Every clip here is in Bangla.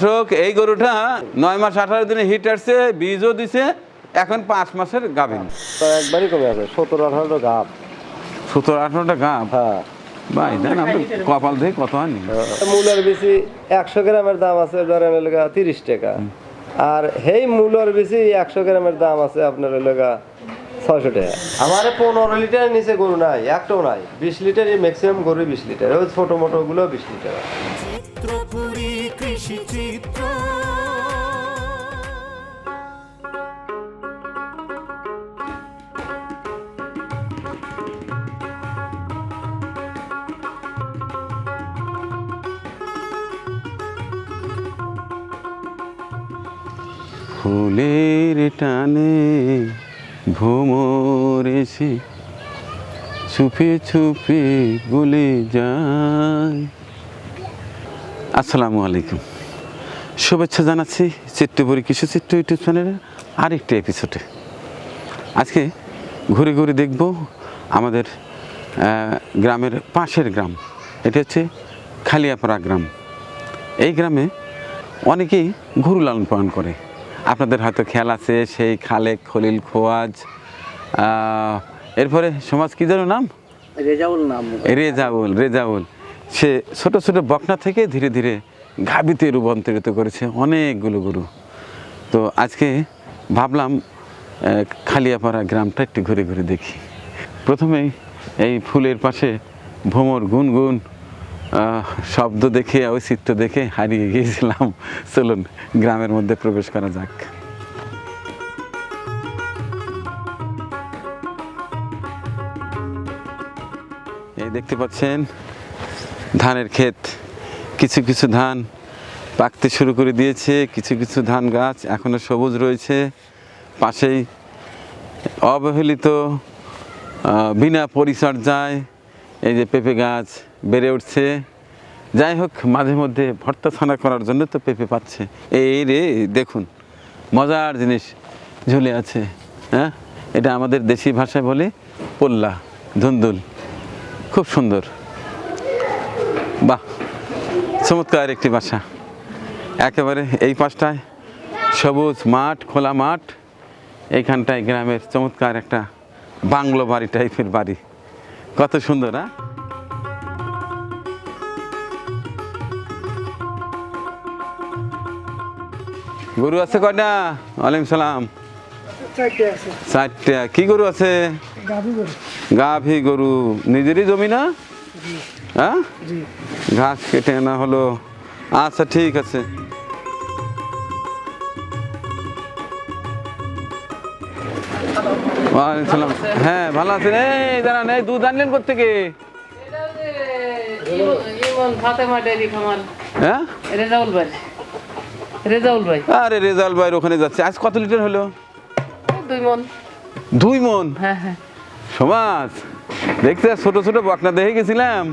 দর্শক এই গরুটা নয় মাস আঠারো দিনে হিট আসছে বীজও দিছে এখন পাঁচ মাসের গাভিন। তো একবারই কমে আছে সতেরো আঠারোটা গাপ সতেরো আঠারোটা গাভ? হ্যাঁ। ভাই দেন আপনি কপাল দিয়ে কত আনি মূলার বেশি একশো গ্রামের দাম আছে ধরেন এলাকা তিরিশ টাকা। আর সেই মূলার বেশি একশো গ্রামের দাম আছে আপনার এলাকা ছয়শো টাকা। আমার পনেরো লিটারের নিচে গরু নাই একটাও নাই। বিশ লিটারই ম্যাক্সিমাম গরু বিশ লিটার ওই ছোটো মোটো গুলো বিশ লিটার। চিত্র ফুলের টানে ভ্রমর এসে ছুপে ছুপে বলে যায়। আসসালামু আলাইকুম। শুভেচ্ছা জানাচ্ছি চিত্তপুরী কৃষি চিত্র ইউটিউব চ্যানেলের আরেকটি এপিসোডে আজকে ঘুরে ঘুরে দেখব আমাদের গ্রামের পাশের গ্রাম। এটা হচ্ছে খালিয়াপাড়া গ্রাম। এই গ্রামে অনেকেই গরু লালন পালন করে। আপনাদের হয়তো খেয়াল আছে সেই খালেক খলিল খোয়াজ এরপরে সমাজ কী যেন নাম? রেজাউল নাম। রেজাউল রেজাউল। সে ছোট ছোট বকনা থেকে ধীরে ধীরে গাবিতে রূপান্তরিত করেছে অনেকগুলো গরু। তো আজকে ভাবলাম খালিয়াপাড়া গ্রামটা একটু ঘুরে ঘুরে দেখি। প্রথমেই এই ফুলের পাশে ভ্রমর গুনগুন শব্দ দেখে, ঔচিত্য দেখে হারিয়ে গিয়েছিলাম। চলুন, গ্রামের মধ্যে প্রবেশ করা যাক। এই দেখতে পাচ্ছেন, ধানের ক্ষেত। কিছু কিছু ধান পাকতে শুরু করে দিয়েছে, কিছু কিছু ধান গাছ এখনও সবুজ রয়েছে। পাশেই অবহেলিত বিনা পরিচর্যায় এই যে পেঁপে গাছ বেড়ে উঠছে। যাই হোক, মাঝে মধ্যে ভর্তা ছানা করার জন্য তো পেঁপে পাচ্ছে। এই রে, দেখুন, মজার জিনিস ঝুলে আছে হ্যাঁ? এটা আমাদের দেশি ভাষায় বলে পোল্লা, ধুন্দুল। খুব সুন্দর। বাহ! চমৎকার একটি বাসা। একেবারে এই পাশটায় সবুজ মাঠ খোলা মাঠ। এইখানটায় গ্রামের চমৎকার একটা বাংলো বাড়ি টাইপের বাড়ি। কত সুন্দর হ্যাঁ গরু আছে কয়টা? ওয়ালাইকুম সালাম। চারটা কি গরু আছে? গাভী গরু। নিজেরই জমি না? হ্যাঁ? ঘাস কেটে আনা হলো আচ্ছা ঠিক আছে। ওয়ালাইকুম হ্যাঁ ভালো আছেন? এই দাঁড়ান এই দুধ আনলেন কোথেকে হ্যাঁ? রেজাউল ভাই। রেজাউল ভাই। আরে ওখানে যাচ্ছে। আজ কত লিটার হলো? দুই মন। দুই মন? হ্যাঁ হ্যাঁ। সমাজ দেখতে ছোট ছোট বকনা দেখে গেছিলাম।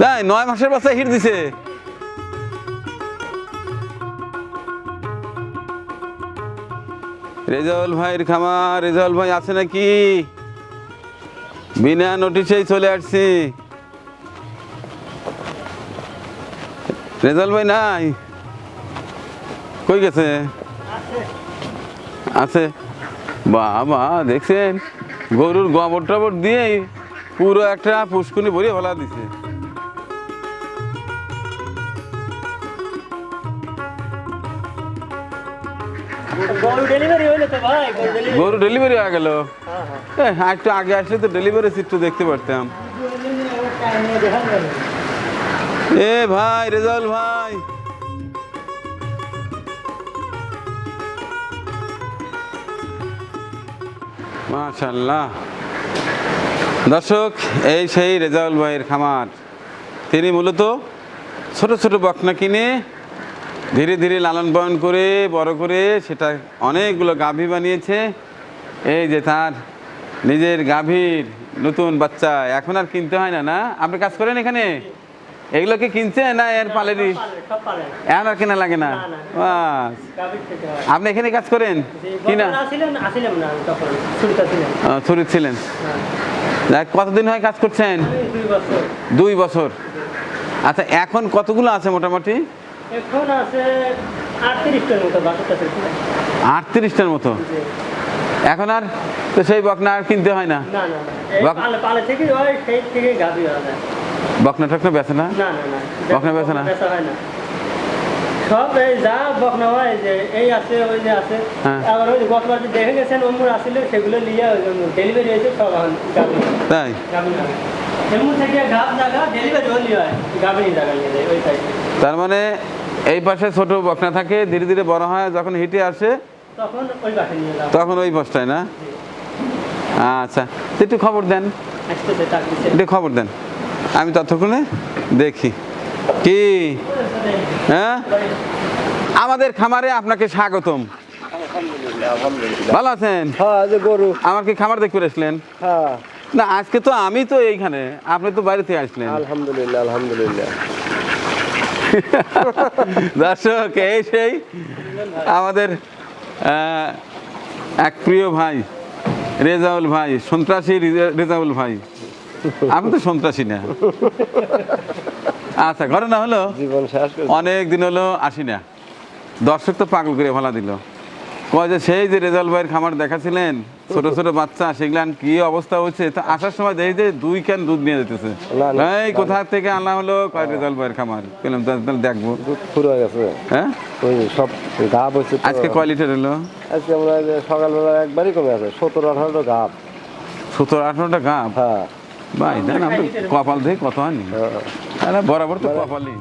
তাই নয় মাসের বাচ্চা হিট দিছে। রেজাউল ভাইয়ের খামার রেজাউল ভাই আছে নাকি? বিনা নোটিশেই চলে আসছি। রেজাউল ভাই নাই? কই গেছে? আছে। বাবা দেখছেন? গরুর গোবর টবর দিয়ে পুরো একটা পুষ্কুনি ভরিয়ে ফেলা দিছে। গরু ডেলিভারি হয়ে গেল। একটু আগে আসলে তো ডেলিভারি সিটটা দেখতে পারতাম। এ ভাই রেজাউল ভাই। মাশাল্লাহ। দর্শক এই সেই রেজাউল ভাইয়ের খামার। তিনি মূলত ছোট ছোট বকনা কিনে ধীরে ধীরে লালন পালন করে বড় করে সেটা অনেকগুলো গাভী বানিয়েছে। এই যে তার নিজের গাভীর নতুন বাচ্চা এখন আর কিনতে হয় না না? আপনি কাজ করেন এখানে? এগুলো কি কিনছে না এর পালেরই? এখন আর কেনা লাগে না? আপনি এখানে কাজ করেন? কি না আসিলাম না ছিলেন। ছুরি ছিলেন। কতদিন হয় কাজ করছেন? দুই বছর। আচ্ছা এখন কতগুলো আছে মোটামুটি? এখন আছে আটত্রিশটার মতো এখন আর তো সেই বকনা আর কিনতে হয় না? বকনা টকনা বেছে না? বকনা বেচা না? সব এই যা বকনা হয় যে এই আছে ওই যে আছে। হ্যাঁ। আবার ওই যে গতবার যে দেখে গেছেন অমুর আসলে সেগুলো নিয়ে ডেলিভারি হয়েছে সব তাই? তার মানে এই পাশে ছোট বকনা থাকে ধীরে ধীরে বড় হয় যখন হিটে আসে তখন ওই পাশে তখন ওই বস্তায় না? আচ্ছা একটু খবর দেন। একটু খবর দেন। আমি ততক্ষণে দেখি। কি? হ্যাঁ? আমাদের খামারে আপনাকে স্বাগতম। ভালো আছেন? হ্যাঁ গরু। আমার কি খামার দেখতে আসলেন? হ্যাঁ। না আজকে তো আমি তো এইখানে আপনি তো বাইরে থেকে আসলেন। আলহামদুলিল্লাহ আলহামদুলিল্লাহ। দর্শক এই সেই আমাদের এক প্রিয় ভাই রেজাউল ভাই সন্ত্রাসী রিজা- রেজাউল ভাই। আমি তো সন্ত্রাসী না। আচ্ছা ঘটনা হলো অনেক দিন হলো আসি না। দর্শক তো পাগল করে ভালা দিল। কয় যে সেই যে রেজাল্ট ভাইয়ের খামার দেখাছিলেন ছোট ছোট বাচ্চা সেগুলান কি অবস্থা হচ্ছে? তো আসার সময় দেখি যে দুই ক্যান দুধ নিয়ে যেতেছে। এই কোথা থেকে আনা হলো? কয় রেজাল্ট ভাইয়ের খামার? পেলাম তাহলে দেখব। ফুর হয়ে গেছে। হ্যাঁ? ওই সব গাব হচ্ছে আজকে কয় লিটার এলো আজকে আমরা সকালবেলা একবারই কমে আছে সতেরো আঠারোটা গাব। সতেরো আঠারোটা গাপ হ্যাঁ। ভাই দেন আমি তো কপাল দেখে কত হয়নি। হ্যাঁ। বরাবর তো কপালই।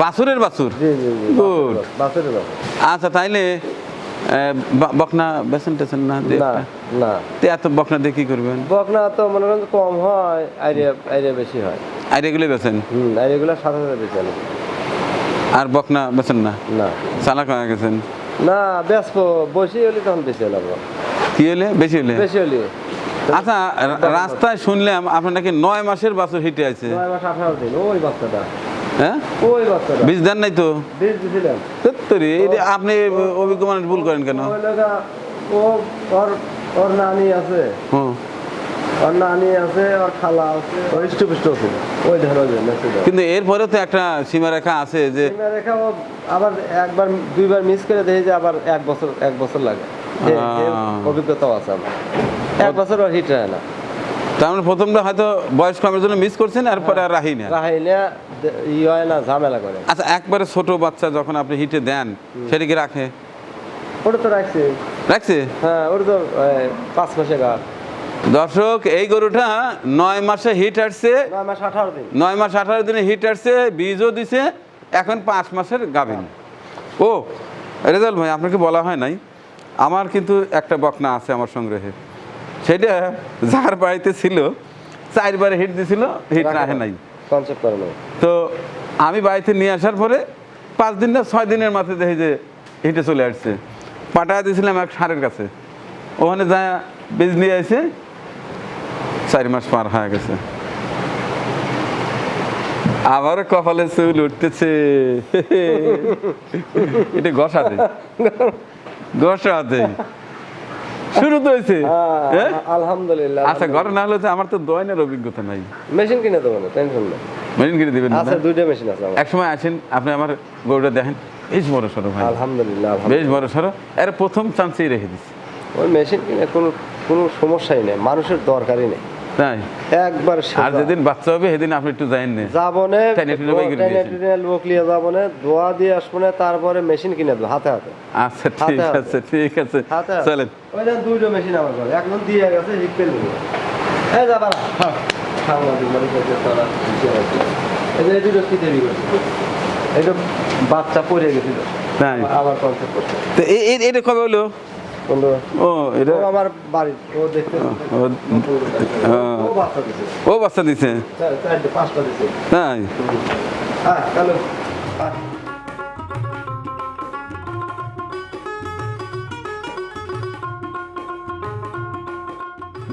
বাছুরের বাসুর? আচ্ছা তাইলে বকনা বেসন টেসন না না তো এত বকনা দিয়ে কি করবেন? বকনা তো মনে করেন কম হয় আইডিয়া আইডিয়া বেশি হয়। আর এগুলো বেছেন? হুম আইডিয়াগুলো সাথে বেশি আনে আর বকনা বেছেন না? না। চালাক হয়ে গেছেন? না বেসবো বেশি হলে তখন বেশি হলাম কি হলে? বেশি হলে? বেশি হলে। আচ্ছা রাস্তায় শুনলাম আপনার নাকি নয় মাসের বাছুর হিটে আছে। নয় মাস আঠারো দিন ওই বাচ্চাটা। হ্যাঁ? ওই বাচ্চাটা। বীজ দেন নাই তো? বীজ দিছিলাম সত্যি আপনি অভিজ্ঞ মানুষ ভুল করেন কেন? ও ওর ওর নানি আছে। হুম। ওর নানি আছে ওর খালা আছে। ওর ইষ্টপুষ্ট আছে? ওই ধরো কিন্তু এরপরে তো একটা সীমারেখা আছে যে রেখা আবার একবার দুইবার মিস করে দেখি যে আবার এক বছর এক বছর লাগে। অভিজ্ঞতাও আছে আমার। এক বছর ওর হিট হয় না। তার মানে প্রথমটা হয়তো বয়স কমের জন্য মিস করছেন এরপরে আর রাহি না রাহাইলে ই হয় না ঝামেলা করে। আচ্ছা একবারে ছোট বাচ্চা যখন আপনি হিটে দেন সেটা কি রাখে? ওটা তো রাখছি। রাখছে? হ্যাঁ ওটা তো পাঁচ মাসে গা দর্শক এই গরুটা নয় মাসে হিট আসছে। নয় মাস আঠারো দিন। হিট আসছে বীজও দিছে এখন পাঁচ মাসের গাভিন। ও রেজাল ভাই আপনাকে বলা হয় নাই? আমার কিন্তু একটা বকনা আছে আমার সংগ্রহে। সেটা যার বাড়িতে ছিল চারবারে হিট দিছিল হিট রাখে নাই। তো আমি বাড়িতে নিয়ে আসার পরে পাঁচ দিন না ছয় দিনের মাথায় দেখি যে হিটে চলে আসছে। পাঠায় দিয়েছিলাম এক সারের কাছে। ওখানে যা বীজ নিয়ে এসে চার মাস পার হয়ে গেছে। আবার কপালে চুল উঠতেছে। এটা গসাতে। গসাতে। শুরু তো হয়েছে। হ্যাঁ? আলহামদুলিল্লাহ আচ্ছা ঘটনা হলো যে আমার তো দয়নের অভিজ্ঞতা নাই। মেশিন কিনে দেবো না টেনশন নেই। মেরিন কিনে দিবেন না? দুইটা মেশিন আছে এক সময় আসেন আপনি আমার গরুটা দেখেন বেশ বড় সড়ো ভাই। আলহামদুলিল্লাহ বেশ বড় সড়ো। এর প্রথম চান্সেই রেখে দিচ্ছি ওই মেশিন কিনে কোনো কোনো সমস্যাই নেই মানুষের দরকারই নেই। তাই? একবার আর যেদিন বাচ্চা হবে সেদিন আপনি একটু যাইন না। যাবনে যাবনে দোয়া দিয়ে আসব না তারপরে মেশিন কিনে দেবো হাতে হাতে। আচ্ছা ঠিক। আছে ঠিক আছে। চলেন। ওই যে দুইটা মেশিন আমার ঘরে একজন দিয়ে গেছে হিট পেল এই হ্যাঁ। সাংবাদিক মানে। এই যে দুটো কি বাচ্চা পড়ে গেছিল। আবার কনসেপ্ট করছে। তো এটা কবে হলো? ও এটা আমার বাড়ি। ও দেখতে ও ও বাচ্চা দিছে? তাই? হ্যাঁ হ্যাঁ।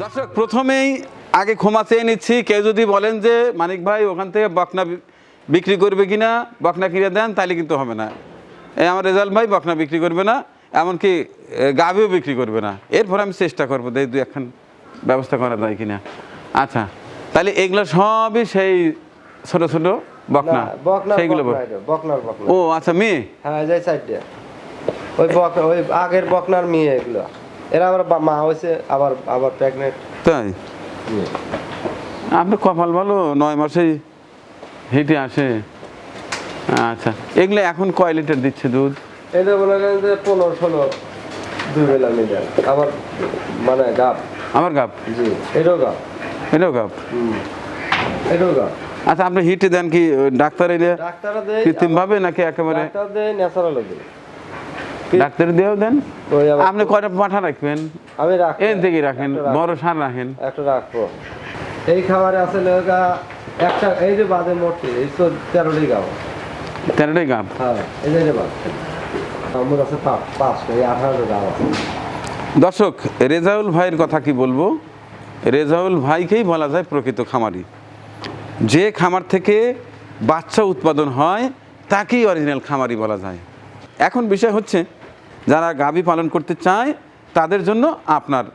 দর্শক প্রথমেই আগে ক্ষমা চেয়ে নিচ্ছি। কেউ যদি বলেন যে মানিক ভাই ওখান থেকে বকনা বিক্রি করবে কিনা বকনা কিনে দেন তাহলে কিন্তু হবে না। এই আমার রেজাল্ট ভাই বকনা বিক্রি করবে না। এমনকি গাভিও বিক্রি করবে না। এরপর আমি চেষ্টা করব দেখ দু একখান ব্যবস্থা করা যায় কিনা। আচ্ছা তাহলে এগুলো সবই সেই ছোট ছোট বকনা? সেইগুলো বক- বকনার বকনা। ও আচ্ছা মেয়ে? হ্যাঁ যাই সাইডটা ওই বকনা ওই আগের বকনার মেয়ে এগুলো। এরা আবার মা হয়েছে আবার আবার প্রেগনেন্ট তাই? আপনি কপাল ভালো নয় মাসেই হেঁটে আসে। আচ্ছা এগুলো এখন কয় লিটার দিচ্ছে দুধ? এটা মনে করেন যে পনেরো ষোলো। দুই বেলা মিলে। আবার মানে গাপ আমার গাপ জি এটাও গাপ এটাও গাপ এটাও গাপ আচ্ছা আপনি হিটে দেন কি ডাক্তার এলে? কৃত্রিম ভাবে নাকি একেবারে? ডাক্তার দেয় ন্যাচারাল দেয় ডাক্তার দিয়েও দেন? আপনি কয়টা পাঠা রাখবেন? আমি রাখ এন থেকে রাখেন বড় সার রাখেন। একটা রাখব। এই খাবারে আছে লগা একটা এই যে বাদে মোটে এই তো তেরোটি গাও তেরোটাই গাপ হ্যাঁ এই যে বাদ। আমার আছে পাঁচ এই আঠারোটা গাও আছে দর্শক রেজাউল ভাইয়ের কথা কি বলব? রেজাউল ভাইকেই বলা যায় প্রকৃত খামারি। যে খামার থেকে বাচ্চা উৎপাদন হয় তাকেই অরিজিনাল খামারি বলা যায়। এখন বিষয় হচ্ছে যারা গাভী পালন করতে চায় তাদের জন্য আপনার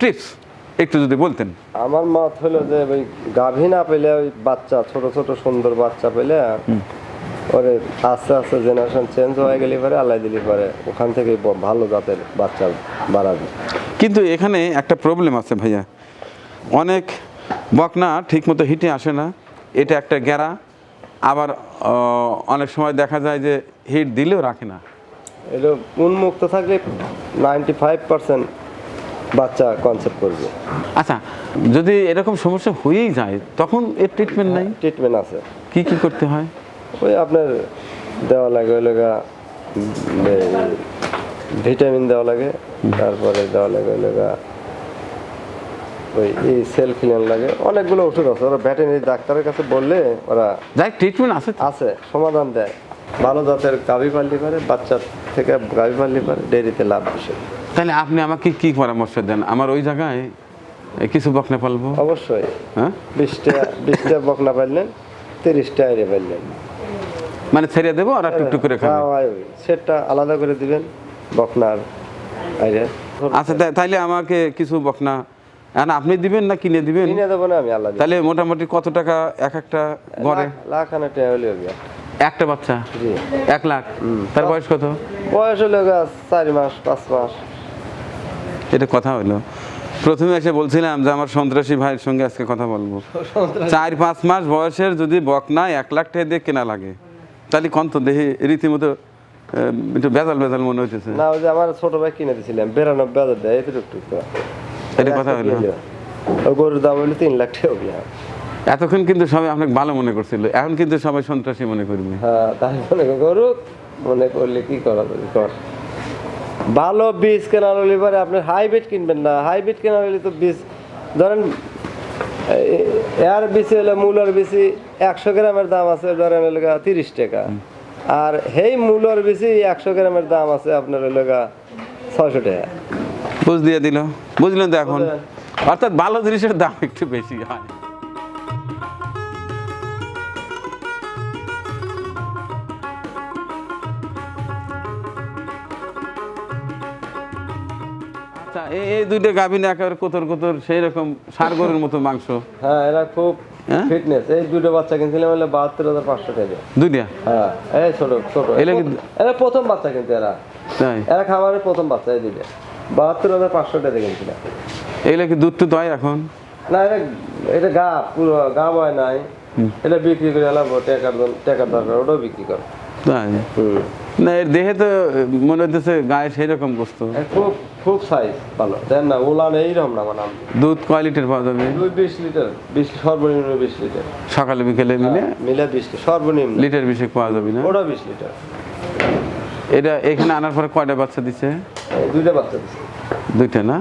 টিপস একটু যদি বলতেন। আমার মত হলো যে ওই গাভী না পেলে ওই বাচ্চা ছোট ছোট সুন্দর বাচ্চা পেলে ওরে আস্তে আস্তে জেনারেশন চেঞ্জ হয়ে গেলে পরে আল্লাহ দিলি পরে ওখান থেকে ভালো জাতের বাচ্চা বাড়াবে কিন্তু এখানে একটা প্রবলেম আছে ভাইয়া। অনেক বকনা ঠিকমতো হিটে আসে না এটা একটা গ্যারা। আবার অনেক সময় দেখা যায় যে হিট দিলেও রাখে না। এগুলো উন্মুক্ত থাকলে নাইনটি ফাইভ পার্সেন্ট বাচ্চা কনসেপ্ট করবে। আচ্ছা যদি এরকম সমস্যা হয়েই যায় তখন এর ট্রিটমেন্ট নাই? ট্রিটমেন্ট আছে। কি কি করতে হয়? ওই আপনার দেওয়া লাগে ওই লগা ভিটামিন দেওয়া লাগে তারপরে দেওয়া লাগে ওই লগা ওই এই সেল ক্লিন লাগে অনেকগুলো ওষুধ আছে। ওরা ভেটেরিনারি ডাক্তারের কাছে বললে ওরা যাই ট্রিটমেন্ট আছে আছে সমাধান দেয়। ভালো জাতের গাভী পালতে পারে বাচ্চা থেকে গাভী পালতে পারে ডেয়ারিতে লাভ বেশি তাহলে আপনি আমাকে কি পরামর্শ দেন? আমার ওই জায়গায় কিছু বকনা পালবো? অবশ্যই। হ্যাঁ? বিশটা বিশটা বকনা পাইলেন তিরিশটা আইরে পাইলেন মানে ছেড়ে দেবো আর একটু একটু করে খাবে। সেটটা আলাদা করে দিবেন বকনার আচ্ছা তাই- তাইলে আমাকে কিছু বকনা এখন আপনি দিবেন না কিনে দিবেন? কিনে দেবো না আমি আলাদা তাহলে মোটামুটি কত টাকা এক একটা গড়ে লাখ আনা টাকা হলে হবে। একটা বাচ্চা? এক লাখ? তার বয়স কত? বয়স হলে চারি মাস পাঁচ মাস। এটা কথা হলো। প্রথমে এসে বলছিলাম যে আমার সন্ত্রাসী ভাইয়ের সঙ্গে আজকে কথা বলব। চার পাঁচ মাস বয়সের যদি বকনা এক লাখ টাকা দিয়ে কেনা লাগে। তাহলে কন্ত দেখি রীতিমতো একটু বেজাল বেজাল মনে হইতেছে। না ওই যে আমার ছোট ভাই কিনে দিয়েছিলাম বেরানব্বই হাজার দেয় এত টুক এটা কথা হলো। গরুর দাম হলো তিন লাখ টাকা এতক্ষণ কিন্তু সবাই আপনাকে ভালো মনে করছিল এখন কিন্তু সবাই সন্ত্রাসী মনে করবে। হ্যাঁ তাই মনে গরু মনে করলে কি করা যাবে কর। ভালো বীজ কেনার হলে পরে আপনি হাইব্রিড কিনবেন না। হাইব্রিড কেনার হলে তো বীজ ধরেন এর বেশি হলে মূলর বেশি একশো গ্রামের দাম আছে ধরেন এলাকা তিরিশ টাকা। আর সেই মূলর বেশি একশো গ্রামের দাম আছে আপনার এলাকা ছয়শো টাকা। বুঝ দিয়ে দিল। বুঝলেন তো এখন? অর্থাৎ ভালো জিনিসের দাম একটু বেশি হয়। এই দুইটা গাভিন একেবারে কোতর কোতর সেই রকম সার গরুর মতো মাংস। হ্যাঁ এরা খুব হ্যাঁ? ফিটনেস এই দুটো বাচ্চা কিনছিলাম হলে বাহাত্তর হাজার পাঁচশো টাকা দুইটা? হ্যাঁ এই ছোট ছোট। এরা প্রথম বাচ্চা কিন্তু এরা। এরা খাবারের প্রথম বাচ্চা এই দুটো বাহাত্তর হাজার পাঁচশো টাকা কিনছিলাম এগুলো কি দুধ টুধ হয় এখন? না এটা এটা গা পুরো গা বয় নাই। এটা বিক্রি করে এলাম টাকার টাকার দরকার ওটাও বিক্রি কর। তাই? না এর দেহে তো মনে হইতেছে গায়ে সেই রকম গোস্ত খুব খুব সাইজ ভালো। দেন না ওলান এইরকম না মানে দুধ কয় লিটার পাওয়া যাবে? দুই বিশ লিটার বিশ সর্বনিম্ন বিশ লিটার। সকালে বিকেলে মিলে? মিলে বিশ সর্বনিম্ন। লিটার বিশে পাওয়া যাবে না? ওটা বিশ লিটার। এটা এখানে আনার পরে কয়টা বাচ্চা দিচ্ছে দুইটা বাচ্চা দিচ্ছে দুইটা না?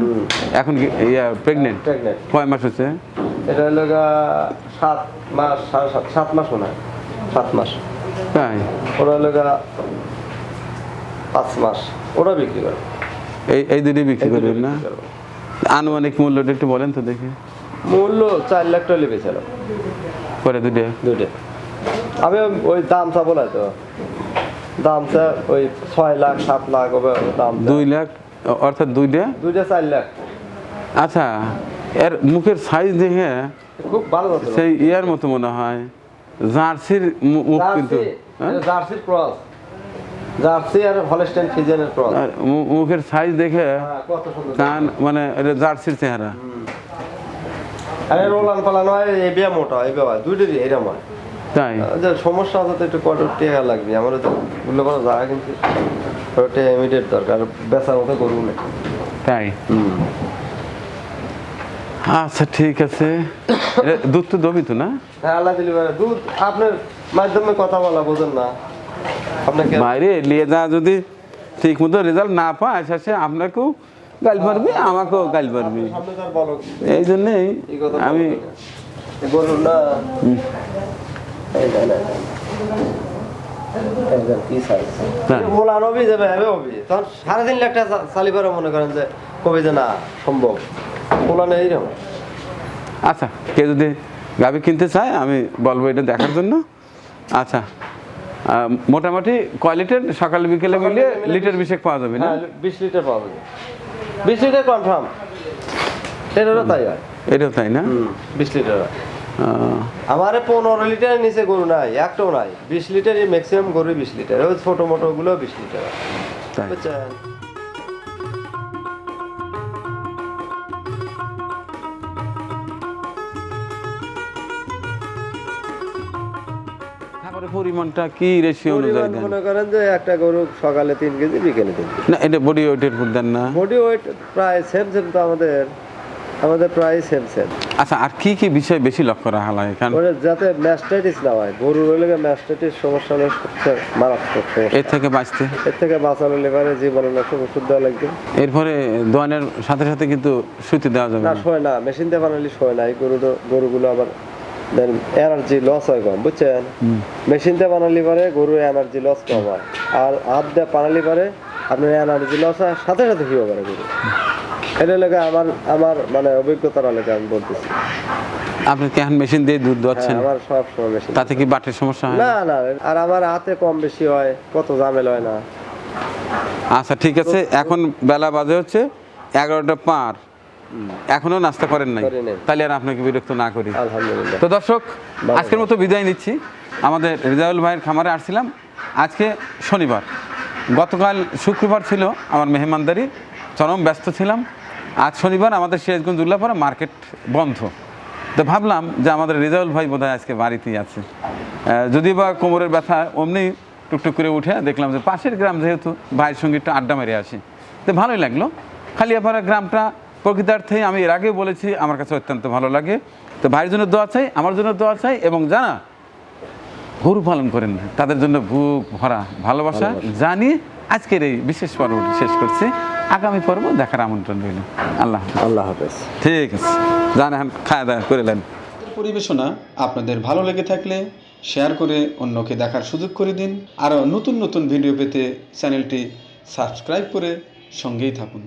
এখন ইয়া প্রেগনেন্ট কয় মাস হচ্ছে এটা হলো সাত মাস সাড়ে সাত সাত মাস মনে হয়। সাত মাস। তাই? ওরা হলো পাঁচ মাস। ওরা বিক্রি করে। এই এই দুটোই বিক্রি করবেন না? আনুমানিক মূল্যটা একটু বলেন তো দেখি। মূল্য চার লাখ টাকা লেগেছিল পরে দুটো? দুইটা আমি ওই দাম চাবো না তো। দাম চায় ওই ছয় লাখ সাত লাখ হবে দাম। দুই লাখ? অর্থাৎ দুইটা? দুইটা চার লাখ। আচ্ছা এর মুখের সাইজ দেখে খুব ভালো সেই ইয়ার মতো মনে হয়। জার্সির মুখ কিন্তু হ্যাঁ? জার্সির ক্রস জার্সি আর হলস্টাইন ফিজিয়ানের ক্রস মুখের সাইজ দেখে হ্যাঁ, কান মানে এটা জার্সির চেহারা। আরে রোলান পালানো হয় এই বিয়া মোটা এই বিয়া দুইটারই এরকম হয়। তাই? যে সমস্যা আছে তো একটু কত টেকা লাগবে আমার তো বললে কোনো জায়গা কিন্তু ওটা ইমিডিয়েট দরকার বেচার মতো করব না তাই? আচ্ছা ঠিক আছে। দুধ তো দবি তো না? হ্যাঁ আল্লাহ দিলি দুধ আপনার মাধ্যমে কথা বলা বোঝেন না। বাইরে নিয়ে যা যদি ঠিক মতো রেজাল্ট না পায় শেষে আপনাকেও গাল পারবি আমাকেও গাল পারবি এই জন্যেই আমি বলুন না। কি সাড়ে তিন লাখ টাকা মনে করেন যে কবি যে না সম্ভব। এইরকম আচ্ছা কেউ যদি গাভি কিনতে চায় আমি বলব এটা দেখার জন্য। আচ্ছা। মোটামুটি কয় লিটার সকাল বিকেলে মিলে লিটার বিশেক পাওয়া যাবে না? হ্যাঁ বিশ লিটার পাওয়া যাবে। বিশ লিটার কনফার্ম এটারও তাই হয়। এটাও তাই না? বিশ লিটার আমারে পনেরো লিটারের নিচে গরু নাই একটাও নাই। বিশ লিটারই ম্যাক্সিমাম গরু বিশ লিটার। ওই ছোটো মোটো গুলো বিশ লিটার বুঝছেন? পরিমাণটা কি রেশিও অনুযায়ী দেন? মনে করেন যে একটা গরু সকালে তিন কেজি বিকেলে তিন না এটা বডি ওয়েটের উপর দেন না। বডি ওয়েট প্রায় সেম সেম তো আমাদের আমাদের প্রায় সেম সেম আচ্ছা আর কি কি বিষয় বেশি লক্ষ্য রাখা লাগে? কারণ যাতে ম্যাস্টাইটিস না হয় গরুর হলে ম্যাস্টাইটিস সমস্যা হলে সবচেয়ে মারাত্মক এর থেকে বাঁচতে? এর থেকে বাঁচানো লেবারে জীবনে নাশক ওষুধ দেওয়া লাগবে। এরপরে দোয়ানের সাথে সাথে কিন্তু সুতি দেওয়া যাবে না না। শোয় না মেশিন দিয়ে বানালে শোয় না। এই গরু গরুগুলো আবার এনার্জি লস হয় কম বুঝছেন? মেশিন দিয়ে বানালে পারে গরুর এনার্জি লস কম হয়। আর হাত দিয়ে বানালে পারে আপনার এনার্জি লস হয় সাথে সাথে হিও পারে গরু। এটা লেগে আমার আমার মানে অভিজ্ঞতার লেগে আমি বলতেছি। আপনি কেন মেশিন দিয়ে দুধ হ্যাঁ দোয়াচ্ছেন? আমার সব সময় মেশিন তাতে কি বাটের সমস্যা হয়? না না আর আমার হাতে কম বেশি হয় কত ঝামেলা হয় না। আচ্ছা ঠিক আছে এখন বেলা বাজে হচ্ছে এগারোটা পার। এখনও নাস্তা করেন নাই। তাহলে আর আপনাকে বিরক্ত না করি। আলহামদুলিল্লাহ। তো দর্শক আজকের মতো বিদায় নিচ্ছি। আমাদের রেজাউল ভাইয়ের খামারে আসছিলাম। আজকে শনিবার। গতকাল শুক্রবার ছিল আমার মেহমানদারি। চরম ব্যস্ত ছিলাম। আজ শনিবার আমাদের সিরাজগঞ্জ উল্লাপাড়া মার্কেট বন্ধ। তো ভাবলাম যে আমাদের রেজাউল ভাই বোধহয় আজকে বাড়িতেই আছে। যদিও বা কোমরের ব্যথা অমনি টুকটুক করে উঠে দেখলাম যে পাশের গ্রাম যেহেতু ভাইয়ের সঙ্গে একটু আড্ডা মেরে আসি। তো ভালোই লাগল। খালিয়াপাড়া গ্রামটা প্রকৃতার্থেই আমি এর আগে বলেছি আমার কাছে অত্যন্ত ভালো লাগে। তো ভাইয়ের জন্য দোয়া চাই আমার জন্য দোয়া চাই এবং জানা গরু পালন করেন তাদের জন্য বুক ভরা ভালোবাসা জানিয়ে আজকের এই বিশেষ পর্বটি শেষ করছি। আগামী পর্ব দেখার আমন্ত্রণ রইল। আল্লাহ আল্লাহ হাফেজ। ঠিক আছে। জান এখন খাওয়া দাওয়া করে নেন। পরিবেশনা আপনাদের ভালো লেগে থাকলে শেয়ার করে অন্যকে দেখার সুযোগ করে দিন। আরও নতুন নতুন ভিডিও পেতে চ্যানেলটি সাবস্ক্রাইব করে সঙ্গেই থাকুন।